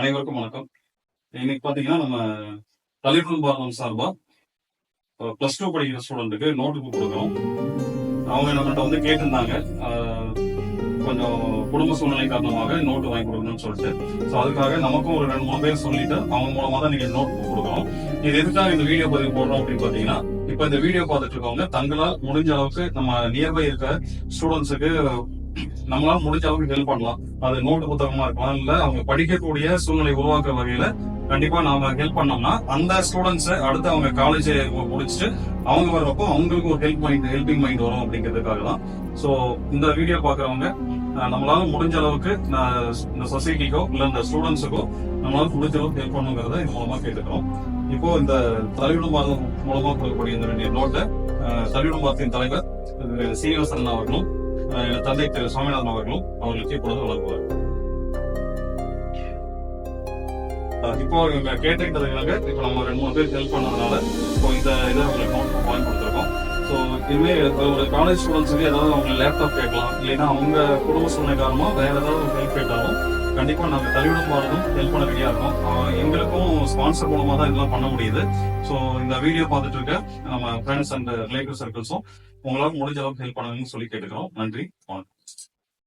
அனைவருக்கும் வணக்கம். இன்னைக்கு பாத்தீங்கன்னா நம்ம தலைவன் பாரதம் சார்பா. பிளஸ் டூ படிக்கிற ஸ்டூடெண்ட்டுக்கு நோட்டு புக் கொடுக்குறோம். அவங்க நம்மகிட்ட வந்து கேட்டிருந்தாங்க. கொஞ்சம் குடும்ப சூழ்நிலை காரணமாக நோட்டு வாங்கி கொடுக்கணும்னு சொல்லிட்டு. ஸோ அதுக்காக நமக்கும் ஒரு ரெண்டு மூணு பேர் சொல்லிட்டு அவங்க மூலமா தான் நீங்க நோட் புக் கொடுக்குறோம். இது எதுக்காக இந்த வீடியோ பதிவு போடுறோம் அப்படின்னு பாத்தீங்கன்னா இப்ப இந்த வீடியோ பார்த்துட்டு இருக்கவங்க தங்களால் முடிஞ்ச அளவுக்கு நம்ம நியர்பை இருக்க ஸ்டூடெண்ட்ஸுக்கு நம்மளால முடிஞ்ச அளவுக்கு ஹெல்ப் பண்ணலாம். அது நோட்டு புத்தகமா இருக்கலாம். இல்ல அவங்க படிக்கக்கூடிய சூழ்நிலை உருவாக்குற வகையில கண்டிப்பா நாம ஹெல்ப் பண்ணோம்னா அந்த ஸ்டூடெண்ட்ஸ் அடுத்து அவங்க காலேஜ் முடிச்சுட்டு அவங்க வர்றப்போ அவங்களுக்கு ஒரு ஹெல்ப் மைண்ட் ஹெல்பிங் மைண்ட் வரும் அப்படிங்கிறதுக்காக தான். ஸோ இந்த வீடியோ பாக்குறவங்க நம்மளால முடிஞ்ச அளவுக்கு இந்த சொசைட்டிக்கோ இல்ல இந்த ஸ்டூடெண்ட்ஸுக்கோ நம்மளால முடிஞ்ச அளவுக்கு ஹெல்ப் பண்ணுங்கிறத இது மூலமா கேட்டுக்கிறோம். இப்போ இந்த தலைவிடும் பாதம் மூலமா கொடுக்கக்கூடிய இந்த ரெண்டு நோட்டை தலைவிடும் பாதத்தின் தலைவர் சீனிவாசன் அவர்களும் தந்தை திரு சுவாமிநாதன் அவர்களும் அவர்களுக்கு இப்பொழுது வழங்குவார். இப்போ இவங்க கேட்டுக்கிட்டதுக்காக இப்போ நம்ம ரெண்டு மூணு பேர் ஹெல்ப் பண்ணதுனால இப்போ இந்த இதை உங்களுக்கு நோட் வாங்கி கொடுத்துருக்கோம் ஸோ இதுவே ஒரு காலேஜ் ஸ்டூடெண்ட்ஸுக்கு ஏதாவது அவங்க லேப்டாப் கேட்கலாம். இல்லைன்னா அவங்க குடும்ப சூழ்நிலை காரணமாக வேற ஏதாவது ஹெல்ப் கேட்டாலும் கண்டிப்பாக நாங்கள் தள்ளிவிடும் மாறதும் ஹெல்ப் பண்ண ரெடியாக இருக்கோம். எங்களுக்கும் எங்களுக்கும் ஸ்பான்சர் மூலமா தான் இதெல்லாம் பண்ண முடியுது. ஸோ இந்த வீடியோ பார்த்துட்டு இருக்க நம்ம ஃப்ரெண்ட்ஸ் அண்ட் ரிலேட்டிவ் சர்க்கிள்ஸும் உங்களால முடிஞ்ச அளவுக்கு ஹெல்ப் பண்ணுங்கன்னு சொல்லி கேட்டுக்கிறோம். நன்றி. வணக்கம்.